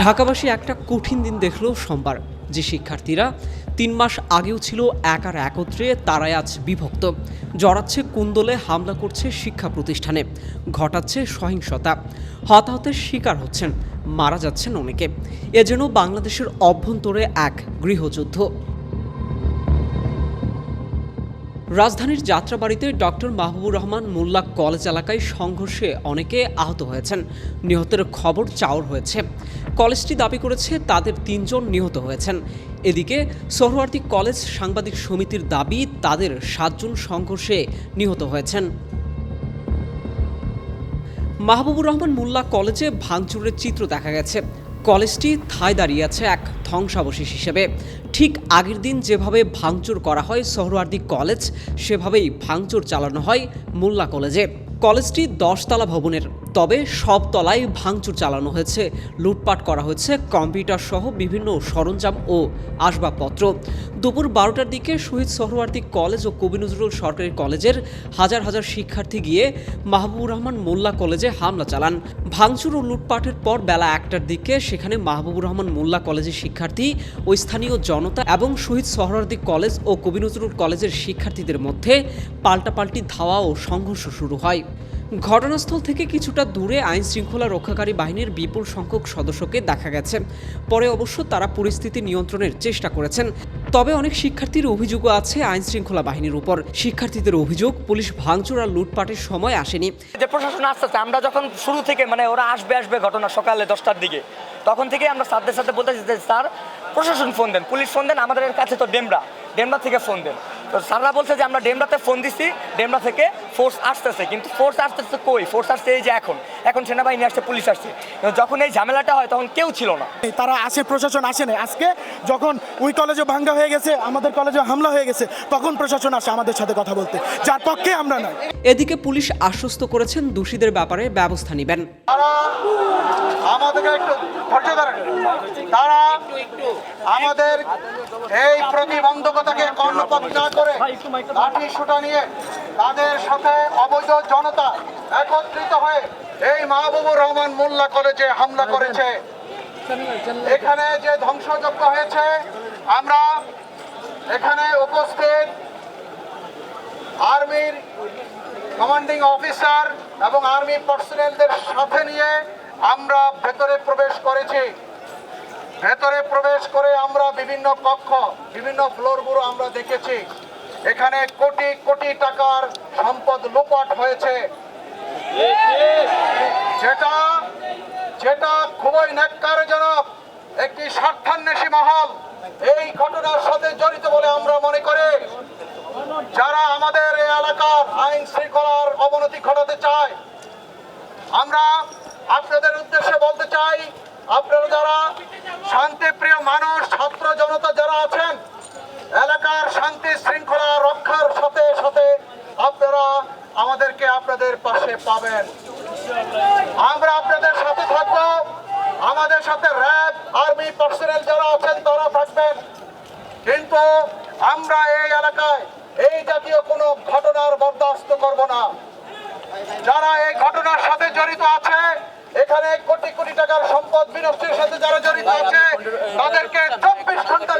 ঢাকাবাসী একটা কঠিন দিন দেখল সোমবার। যে শিক্ষার্থীরা তিন মাস আগেও ছিল এক আর একত্রে, তারাই আজ বিভক্ত। জড়াচ্ছে কুন্দলে হামলা করছে শিক্ষা প্রতিষ্ঠানে। ঘটাচ্ছে সহিংসতা। হতাহতের শিকার হচ্ছেন, মারা যাচ্ছেন অনেকে। এ যেন বাংলাদেশের অভ্যন্তরে এক গৃহযুদ্ধ। রাজধানীর যাত্রাবাড়িতে ডক্টর মাহবুবুর রহমান মোল্লা কলেজ এলাকায় সংঘর্ষে অনেকে আহত হয়েছেন। নিহতের খবর চাউর হয়েছে। কলেজটি দাবি করেছে, তাদের তিনজন নিহত হয়েছেন। এদিকে সোহরাওয়ার্দী কলেজ সাংবাদিক সমিতির দাবি, তাদের সাতজন সংঘর্ষে নিহত হয়েছেন। মাহবুবুর রহমান মোল্লা কলেজে ভাঙচুরের চিত্র দেখা গেছে। কলেজটি থায় দাঁড়িয়ে আছে এক ধ্বংসাবশেষ হিসেবে। ঠিক আগের দিন যেভাবে ভাঙচুর করা হয় সোহরাওয়ার্দী কলেজ, সেভাবেই ভাঙচুর চালানো হয় মোল্লা কলেজে। কলেজটি দশতলা ভবনের তবে সব তলায় ভাঙচুর চালানো হয়েছে। লুটপাট করা হয়েছে কম্পিউটার সহ বিভিন্ন সরঞ্জাম ও আসবাবপত্র। দুপুর বারোটার দিকে শহীদ সোহরাওয়ার্দী কলেজ ও কবি নজরুল সরকারি কলেজের হাজার হাজার শিক্ষার্থী গিয়ে মাহবুবুর রহমান মোল্লা কলেজে হামলা চালান। ভাঙচুর ও লুটপাটের পর বেলা একটার দিকে সেখানে মাহবুবুর রহমান মোল্লা কলেজের শিক্ষার্থী ও স্থানীয় জনতা এবং শহীদ সোহরাওয়ার্দী কলেজ ও কবি নজরুল কলেজের শিক্ষার্থীদের মধ্যে পাল্টাপাল্টি ধাওয়া ও সংঘর্ষ শুরু হয়। ঘটনাস্থল থেকে কিছুটা দূরে আইন শৃঙ্খলা রক্ষাকারী বাহিনীর বিপুল সংখ্যক সদস্যকে দেখা গেছে। পরে অবশ্য তারা পরিস্থিতি নিয়ন্ত্রণের চেষ্টা করেছেন। তবে অনেক শিক্ষার্থীর অভিযোগও আছে আইন শৃঙ্খলা বাহিনীর উপর। শিক্ষার্থীদের অভিযোগ, পুলিশ ভাঙচুর আর লুটপাটের সময় আসেনি। যে প্রশাসন আসতেছে আমরা যখন শুরু থেকে মানে ওরা আসবে আসবে ঘটনা সকালে দশটার দিকে, তখন থেকে আমরা স্যারদের সাথে বলতেছি যে, স্যার, প্রশাসন ফোন দেন, পুলিশ ফোন দেন, আমাদের কাছে তো ডেমরা ডেমরা থেকে ফোন দেন। তো স্যাররা বলছে যে আমরা ডেমরাতে ফোন দিছি ডেমরা থেকে ফোর্স আসতেছে। কিন্তু ফোর্স আসতেছে কই? ফোর্স আসছে এই যে এখন। এখন সেনাবাহিনী আসছে পুলিশ আসছে। যখন এই ঝামেলাটা হয় তখন কেউ ছিল না। তারা আসে প্রশাসন আসে না আজকে যখন ওই কলেজে ভাঙ্গা হয়ে গেছে আমাদের কলেজে হামলা হয়ে গেছে তখন প্রশাসন আসে আমাদের সাথে কথা বলতে। যার পক্ষে আমরা নাই। এদিকে পুলিশ আশ্বস্ত করেছেন দোষীদের ব্যাপারে ব্যবস্থা নেবেন। আমাদেরকে একটু ধৈর্য ধরেন। তারা আমাদের এই প্রতিবন্ধকতাকে কর্ণপাত না করে লাঠি সুটা নিয়ে তাদের সাথে অবৈধ জনতা একত্রিত হয়ে এই মাহবুবুর রহমান মোল্লা কলেজে হামলা করেছে। এখানে যে ধ্বংসযজ্ঞ হয়েছে, আমরা এখানে উপস্থিত আর্মির কমান্ডিং অফিসার এবং আর্মি পার্সোনেলদের সাথে নিয়ে আমরা ভেতরে প্রবেশ করেছি। ভেতরে প্রবেশ করে আমরা বিভিন্ন কক্ষ, বিভিন্ন ফ্লোরগুলো আমরা দেখেছি। এখানে কোটি কোটি টাকার সম্পদ লোপাট হয়েছে। যেটা যেটা খুবই ন্যাক্কারজনক, একটি স্বার্থান্বেষী মহল। এই ঘটনার সাথে জড়িত বলে আমরা মনে করি। যারা আমাদের এই এলাকার আইন শৃঙ্খলার অবনতি ঘটাতে চায়, আমরা আপনাদের উদ্দেশ্যে বলতে চাই আপনারা যারা শান্তিপ্রিয় মানুষ, ছাত্র জনতা যারা আছেন, এলাকার শান্তি শৃঙ্খলা রক্ষার সাথে সাথে আপনারা আমাদেরকে আপনাদের পাশে পাবেন। আমরা আপনাদের সাথে থাকব। আমাদের সাথে র্যাব, আর্মি পার্সোনেল যারা আছেন তারা থাকবেন। কিন্তু আমরা পদ বিনষ্টের সাথে যারা জড়িত আছে তাদেরকে চব্বিশ ঘণ্টা